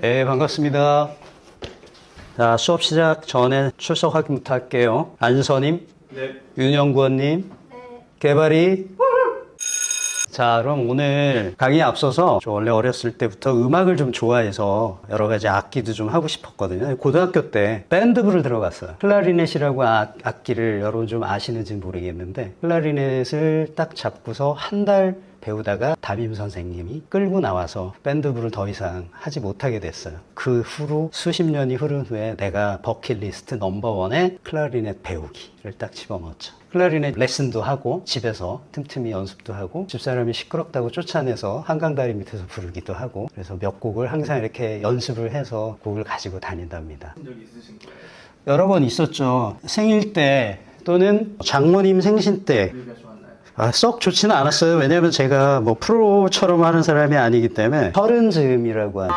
네, 반갑습니다. 자, 수업 시작 전에 출석 확인부터 할게요. 안선님, 네. 윤영구원님, 개발이. 자, 그럼 오늘 강의에 앞서서 저 원래 어렸을 때부터 음악을 좀 좋아해서 여러 가지 악기도 좀 하고 싶었거든요. 고등학교 때 밴드부를 들어갔어요. 클라리넷이라고 악, 악기를 여러분 좀 아시는지 모르겠는데 클라리넷을 딱 잡고서 한달 배우다가 담임 선생님이 끌고 나와서 밴드부를 더 이상 하지 못하게 됐어요. 그 후로 수십 년이 흐른 후에 내가 버킷리스트 넘버원에 클라리넷 배우기를 딱 집어넣었죠. 클라리넷 레슨도 하고 집에서 틈틈이 연습도 하고 집사람이 시끄럽다고 쫓아내서 한강 다리 밑에서 부르기도 하고 그래서 몇 곡을 항상 이렇게 연습을 해서 곡을 가지고 다닌답니다. 여러 번 있었죠. 생일 때 또는 장모님 생신 때 분위기가 좋았나요? 아, 썩 좋지는 않았어요. 왜냐면 제가 뭐 프로처럼 하는 사람이 아니기 때문에 서른 즈음이라고 하는.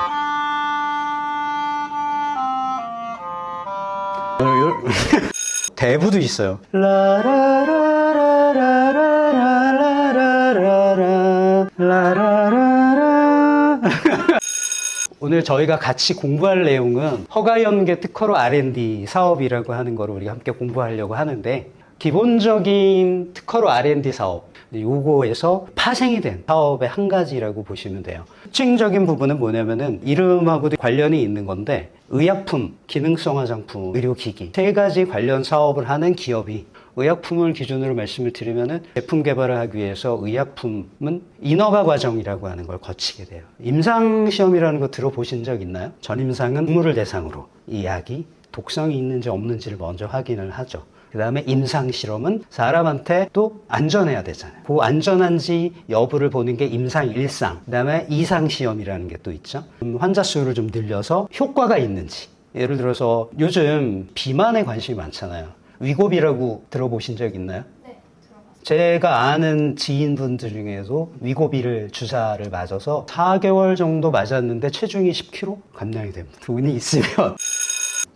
대부도 있어요. 오늘 저희가 같이 공부할 내용은 허가연계 특허로 R&D 사업이라고 하는 거를 우리가 함께 공부하려고 하는데 기본적인 특허로 R&D 사업 요거에서 파생이 된 사업의 한 가지라고 보시면 돼요. 특징적인 부분은 뭐냐면은 이름하고도 관련이 있는 건데 의약품, 기능성 화장품, 의료기기 세 가지 관련 사업을 하는 기업이 의약품을 기준으로 말씀을 드리면은 제품 개발을 하기 위해서 의약품은 인허가 과정이라고 하는 걸 거치게 돼요. 임상 시험이라는 거 들어보신 적 있나요? 전임상은 동물을 대상으로 이 약이 독성이 있는지 없는지를 먼저 확인을 하죠. 그 다음에 임상 실험은 사람한테 또 안전해야 되잖아요. 그 안전한지 여부를 보는 게 임상 일상. 그 다음에 이상 시험이라는 게 또 있죠. 음, 환자 수를 좀 늘려서 효과가 있는지. 예를 들어서 요즘 비만에 관심이 많잖아요. 위고비라고 들어보신 적 있나요? 네, 들어봤어요. 제가 아는 지인분들 중에도 위고비를 주사를 맞아서 4개월 정도 맞았는데 체중이 10kg 감량이 됩니다. 돈이 있으면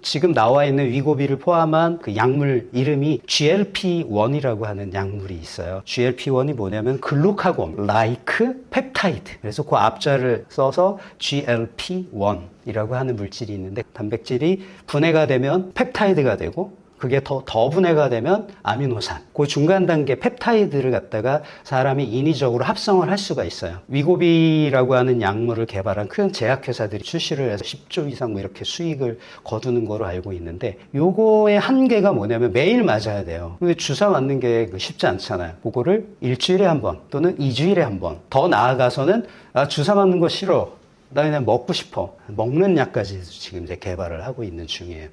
지금 나와 있는 위고비를 포함한 그 약물 이름이 GLP-1이라고 하는 약물이 있어요. GLP-1이 뭐냐면 글루카곤, 라이크, 펩타이드. 그래서 그 앞자를 써서 GLP-1 이라고 하는 물질이 있는데 단백질이 분해가 되면 펩타이드가 되고 그게 더, 더 분해가 되면 아미노산. 그 중간 단계 펩타이드를 갖다가 사람이 인위적으로 합성을 할 수가 있어요. 위고비라고 하는 약물을 개발한 큰 제약회사들이 출시를 해서 10조 이상 뭐 이렇게 수익을 거두는 거로 알고 있는데 요거의 한계가 뭐냐면 매일 맞아야 돼요. 주사 맞는 게 쉽지 않잖아요. 그거를 일주일에 한 번 또는 2주일에 한 번. 더 나아가서는 아, 주사 맞는 거 싫어. 나 그냥 먹고 싶어. 먹는 약까지 지금 이제 개발을 하고 있는 중이에요.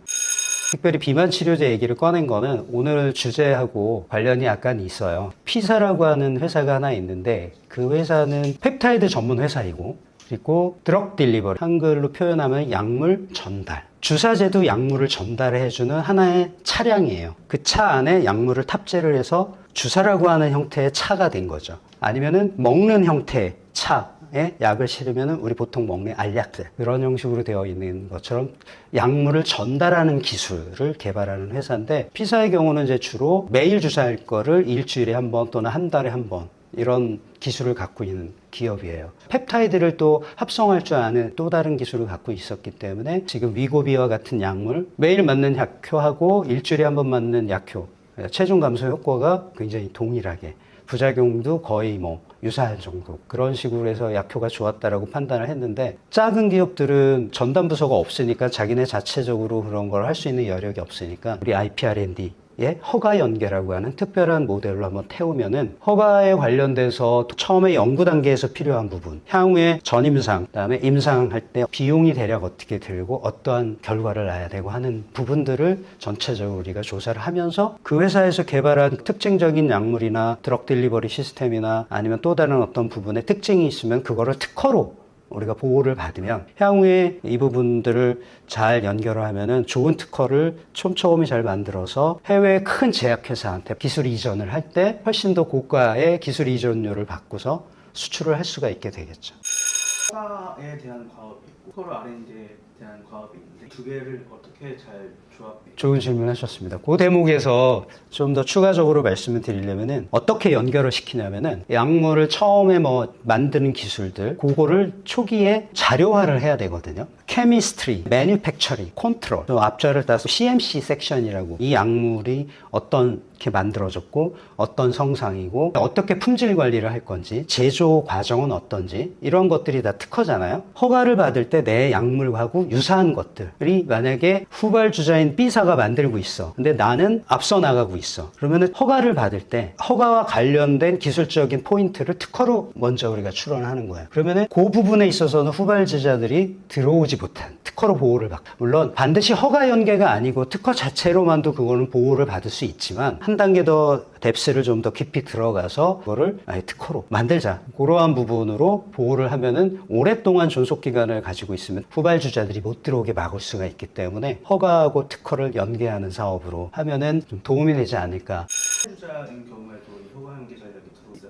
특별히 비만 치료제 얘기를 꺼낸 거는 오늘 주제하고 관련이 약간 있어요. 피사라고 하는 회사가 하나 있는데 그 회사는 펩타이드 전문 회사이고 그리고 드럭 딜리버리 한글로 표현하면 약물 전달. 주사제도 약물을 전달해주는 하나의 차량이에요. 그 차 안에 약물을 탑재를 해서 주사라고 하는 형태의 차가 된 거죠. 아니면은 먹는 형태의 차 에 약을 실으면은 우리 보통 먹는 알약들 그런 형식으로 되어 있는 것처럼 약물을 전달하는 기술을 개발하는 회사인데 피사의 경우는 이제 주로 매일 주사할 거를 일주일에 한 번 또는 한 달에 한 번 이런 기술을 갖고 있는 기업이에요. 펩타이드를 또 합성할 줄 아는 또 다른 기술을 갖고 있었기 때문에 지금 위고비와 같은 약물 매일 맞는 약효하고 일주일에 한 번 맞는 약효 체중 감소 효과가 굉장히 동일하게 부작용도 거의 뭐 유사할 정도. 그런 식으로 해서 약효가 좋았다라고 판단을 했는데 작은 기업들은 전담 부서가 없으니까 자기네 자체적으로 그런 걸 할 수 있는 여력이 없으니까 우리 IPR&D 의 허가 연계라고 하는 특별한 모델로 한번 태우면은 허가에 관련돼서 처음에 연구 단계에서 필요한 부분, 향후에 전임상, 그다음에 임상할 때 비용이 대략 어떻게 들고 어떠한 결과를 낳아야 되고 하는 부분들을 전체적으로 우리가 조사를 하면서 그 회사에서 개발한 특징적인 약물이나 드럭 딜리버리 시스템이나 아니면 또 다른 어떤 부분에 특징이 있으면 그거를 특허로 우리가 보호를 받으면 향후에 이 부분들을 잘 연결을 하면은 좋은 특허를 촘촘히 잘 만들어서 해외 큰 제약회사한테 기술 이전을 할 때 훨씬 더 고가의 기술 이전료를 받고서 수출을 할 수가 있게 되겠죠. 허가에 대한 과업이 있고 서로 R&D에 대한 과업이 있는데 두 개를 어떻게 잘 조합해? 좋은 질문 하셨습니다. 그 대목에서 좀 더 추가적으로 말씀을 드리려면은 어떻게 연결을 시키냐면은 약물을 처음에 뭐 만드는 기술들, 그거를 초기에 자료화를 해야 되거든요. 케미스트리, 매뉴팩처리, 컨트롤, 또 앞절을 따서 CMC 섹션이라고 이 약물이 어떻게 만들어졌고 어떤 성상이고 어떻게 품질 관리를 할 건지 제조 과정은 어떤지 이런 것들이 다 특허잖아요. 허가를 받을 때 내 약물하고 유사한 것들이 만약에 후발 주자인 B사가 만들고 있어. 근데 나는 앞서 나가고 있어. 그러면은 허가를 받을 때 허가와 관련된 기술적인 포인트를 특허로 먼저 우리가 출원하는 거예요. 그러면은 그 부분에 있어서는 후발 주자들이 들어오지 못한 특허로 보호를 받. 물론 반드시 허가 연계가 아니고 특허 자체로만도 그거는 보호를 받을 수 있지만 한 단계 더 뎁스를 좀 더 깊이 들어가서 그거를 아예 특허로 만들자. 그러한 부분으로 보호를 하면은 오랫동안 존속 기간을 가지고 있으면 후발주자들이 못 들어오게 막을 수가 있기 때문에 허가하고 특허를 연계하는 사업으로 하면은 좀 도움이 되지 않을까 투자인 경우에도 이 효과 연계 전략이.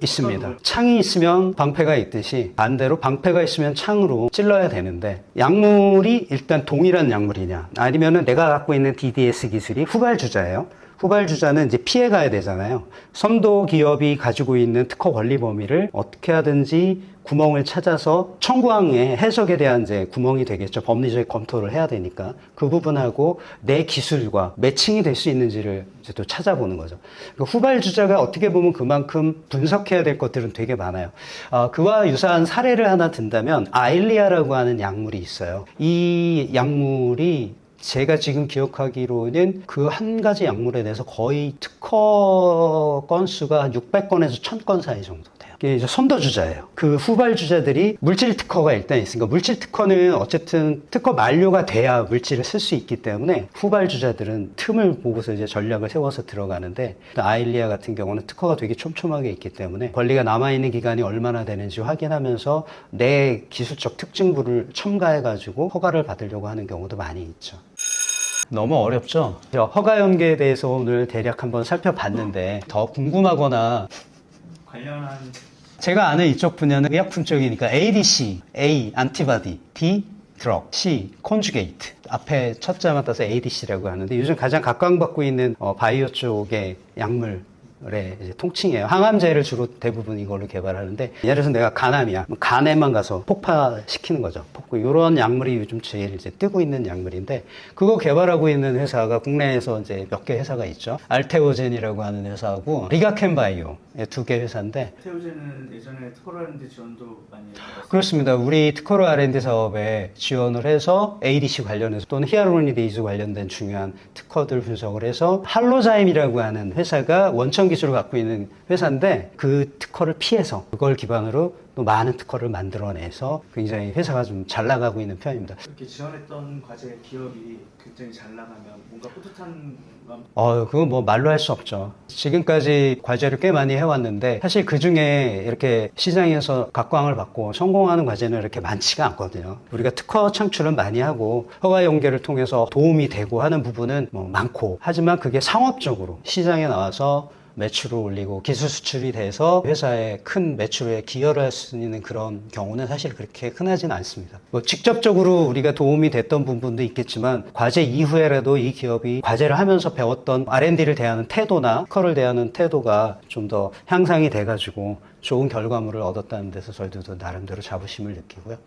있습니다. 창이 있으면 방패가 있듯이 반대로 방패가 있으면 창으로 찔러야 되는데 약물이 일단 동일한 약물이냐 아니면은 내가 갖고 있는 DDS 기술이 후발주자예요. 후발주자는 이제 피해 가야 되잖아요. 선도 기업이 가지고 있는 특허 권리 범위를 어떻게 하든지 구멍을 찾아서 청구항의 해석에 대한 이제 구멍이 되겠죠. 법리적 검토를 해야 되니까 그 부분하고 내 기술과 매칭이 될 수 있는지를 이제 또 찾아보는 거죠. 그러니까 후발 주자가 어떻게 보면 그만큼 분석해야 될 것들은 되게 많아요. 아, 그와 유사한 사례를 하나 든다면 아일리아라고 하는 약물이 있어요. 이 약물이 제가 지금 기억하기로는 그 한 가지 약물에 대해서 거의 특허 건수가 한 600건에서 1000건 사이 정도 돼요. 이게 이제 선도주자예요. 그 후발주자들이 물질 특허가 일단 있으니까 물질 특허는 어쨌든 특허 만료가 돼야 물질을 쓸 수 있기 때문에 후발주자들은 틈을 보고서 이제 전략을 세워서 들어가는데 아일리아 같은 경우는 특허가 되게 촘촘하게 있기 때문에 권리가 남아있는 기간이 얼마나 되는지 확인하면서 내 기술적 특징부를 첨가해가지고 허가를 받으려고 하는 경우도 많이 있죠. 너무 어렵죠? 허가 연계에 대해서 오늘 대략 한번 살펴봤는데 더 궁금하거나 관련한 제가 아는 이쪽 분야는 의약품 쪽이니까 ADC, A, 안티바디, D, 드럭, C, 콘주게이트. 앞에 첫자만 따서 ADC라고 하는데 요즘 가장 각광받고 있는 어, 바이오 쪽의 약물 의 이제 통칭이에요. 항암제를 주로 대부분 이걸로 개발하는데 예를 들어서 내가 간암이야. 간에만 가서 폭파시키는 거죠. 폭 이런 약물이 요즘 제일 이제 뜨고 있는 약물인데 그거 개발하고 있는 회사가 국내에서 이제 몇 개 회사가 있죠. 알테오젠이라고 하는 회사하고 리가켄바이오 두 개 회사인데 태우제는 예전에 특허라는데 지원도 많이 받았어요. 그렇습니다. 우리 특허로 R&D 사업에 지원을 해서 ADC 관련해서 또는 히아루로니데이즈 관련된 중요한 특허들 분석을 해서 할로자임이라고 하는 회사가 원천 기술을 갖고 있는 회사인데 그 특허를 피해서 그걸 기반으로 또 많은 특허를 만들어내서 굉장히 회사가 좀 잘 나가고 있는 편입니다. 이렇게 지원했던 과제 기업이 굉장히 잘 나가면 뭔가 뿌듯한 마음 어, 그건 뭐 말로 할 수 없죠. 지금까지 과제를 꽤 많이 해왔는데 사실 그 중에 이렇게 시장에서 각광을 받고 성공하는 과제는 이렇게 많지가 않거든요. 우리가 특허 창출은 많이 하고 허가 연계를 통해서 도움이 되고 하는 부분은 뭐 많고 하지만 그게 상업적으로 시장에 나와서 매출을 올리고 기술 수출이 돼서 회사의 큰 매출에 기여를 할 수 있는 그런 경우는 사실 그렇게 흔하진 않습니다. 뭐 직접적으로 우리가 도움이 됐던 부분도 있겠지만 과제 이후에라도 이 기업이 과제를 하면서 배웠던 R&D를 대하는 태도나 특허를 대하는 태도가 좀 더 향상이 돼가지고 좋은 결과물을 얻었다는 데서 저희들도 나름대로 자부심을 느끼고요.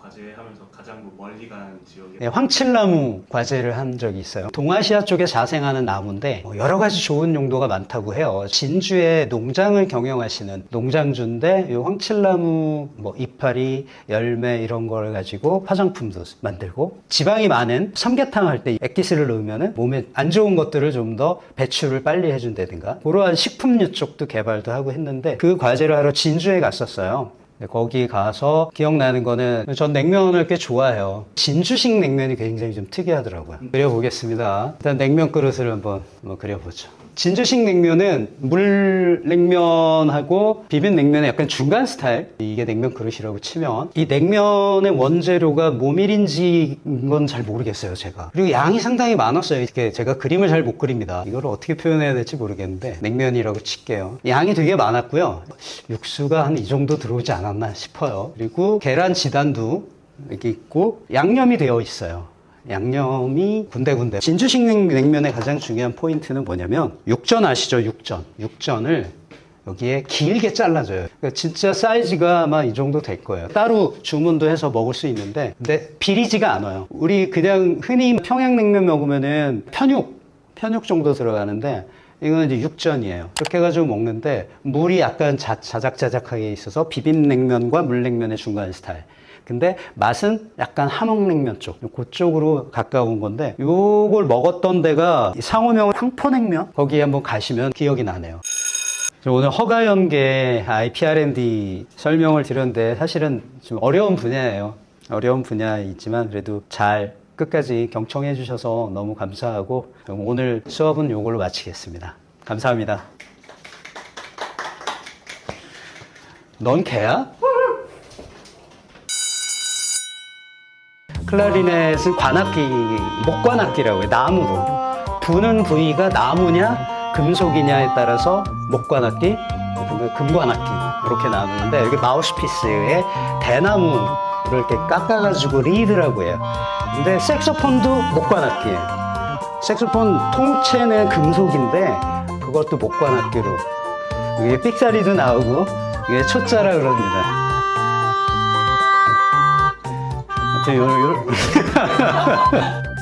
과제하면서 가장 뭐 멀리 간 지역에 네, 황칠나무 과제를 한 적이 있어요. 동아시아 쪽에 자생하는 나무인데 뭐 여러 가지 좋은 용도가 많다고 해요. 진주에 농장을 경영하시는 농장주인데 이 황칠나무 뭐 이파리, 열매 이런 걸 가지고 화장품도 만들고 지방이 많은 삼계탕 할 때 액기스를 넣으면 몸에 안 좋은 것들을 좀 더 배출을 빨리 해준다든가 그러한 식품류 쪽도 개발도 하고 했는데 그 과제를 하러 진주에 갔었어요. 네, 거기 가서 기억나는 거는 전 냉면을 꽤 좋아해요. 진주식 냉면이 굉장히 좀 특이하더라고요. 그려보겠습니다. 일단 냉면 그릇을 한번 뭐 그려보죠. 진주식 냉면은 물 냉면하고 비빔 냉면의 약간 중간 스타일. 이게 냉면 그릇이라고 치면 이 냉면의 원재료가 모밀인지인 건 잘 모르겠어요, 제가. 그리고 양이 상당히 많았어요. 이렇게 제가 그림을 잘 못 그립니다. 이걸 어떻게 표현해야 될지 모르겠는데 냉면이라고 칠게요. 양이 되게 많았고요. 육수가 한 이 정도 들어오지 않았 나 싶어요. 그리고 계란 지단도 여기 있고 양념이 되어 있어요. 양념이 군데군데. 진주식 냉- 냉면의 가장 중요한 포인트는 뭐냐면 육전 아시죠? 육전. 육전을 여기에 길게 잘라줘요. 그러니까 진짜 사이즈가 아마 이 정도 될 거예요. 따로 주문도 해서 먹을 수 있는데, 근데 비리지가 않아요. 우리 그냥 흔히 평양냉면 먹으면은 편육, 편육 정도 들어가는데, 이건 이제 육전이에요. 그렇게 해가지고 먹는데, 물이 약간 자, 자작자작하게 있어서 비빔냉면과 물냉면의 중간 스타일. 근데 맛은 약간 함흥냉면 쪽, 그쪽으로 가까운 건데, 요걸 먹었던 데가 상호명 황포냉면? 거기 한번 가시면 기억이 나네요. 저 오늘 허가연계 IPR&D 설명을 드렸는데 사실은 좀 어려운 분야예요. 어려운 분야이지만 그래도 잘 끝까지 경청해 주셔서 너무 감사하고 오늘 수업은 이걸로 마치겠습니다. 감사합니다. 넌 개야? 클라리넷은 관악기, 목관악기라고 해요. 나무로. 부는 부위가 나무냐, 금속이냐에 따라서 목관악기, 그리고 금관악기 이렇게 나누는데 여기 마우스피스에 대나무를 이렇게 깎아가지고 리드라고 해요. 근데 색소폰도 목관악기예요. 색소폰 통째는 금속인데 그것도 목관악기로 이게 삑사리도 나오고 이게 초짜라 그럽니다. 아무튼 요, 요.